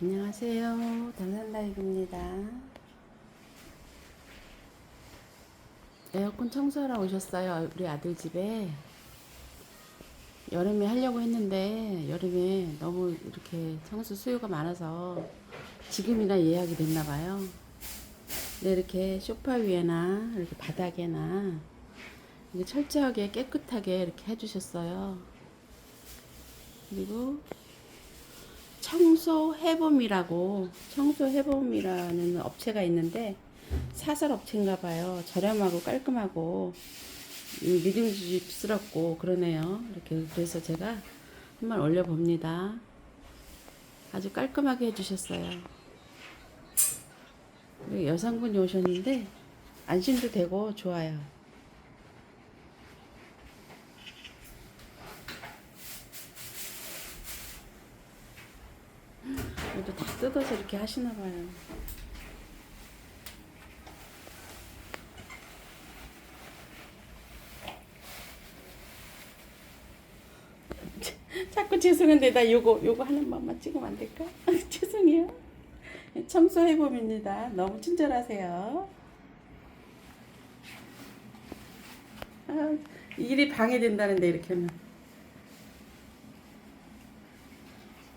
안녕하세요. 단산라이브입니다. 에어컨 청소하러 오셨어요. 우리 아들 집에. 여름에 하려고 했는데 여름에 너무 이렇게 청소 수요가 많아서 지금이나 예약이 됐나 봐요. 근데 이렇게 소파 위에나 이렇게 바닥에나 이게 철저하게 깨끗하게 이렇게 해주셨어요. 그리고 청소 해봄이라고 청소 해봄이라는 업체가 있는데 사설 업체인가 봐요. 저렴하고 깔끔하고 음, 믿음직스럽고 그러네요. 이렇게 그래서 제가 한번 올려 봅니다. 아주 깔끔하게 해주셨어요. 여성분이 오셨는데 안심도 되고 좋아요. 이것도 다 뜯어서 이렇게 하시나 봐요. 자꾸 죄송한데 나 요거 요거 하는 번만 찍으면 안 될까? 죄송해요. 청소해봄입니다. 너무 친절하세요. 아, 일이 방해된다는데 이렇게 하면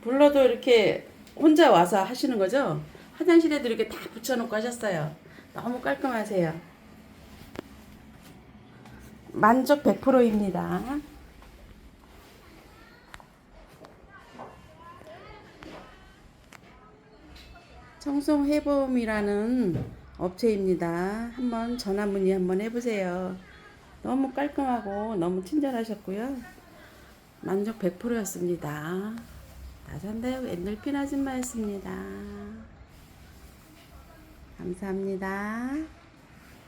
불러도 이렇게 혼자 와서 하시는 거죠? 화장실에도 이렇게 다 붙여놓고 하셨어요. 너무 깔끔하세요. 만족 100%입니다. 청송해봄이라는 업체입니다. 한번 전화 문의 한번 해보세요. 너무 깔끔하고 너무 친절하셨고요. 만족 100%였습니다. 나산대역 엔돌핀 아줌마였습니다. 감사합니다.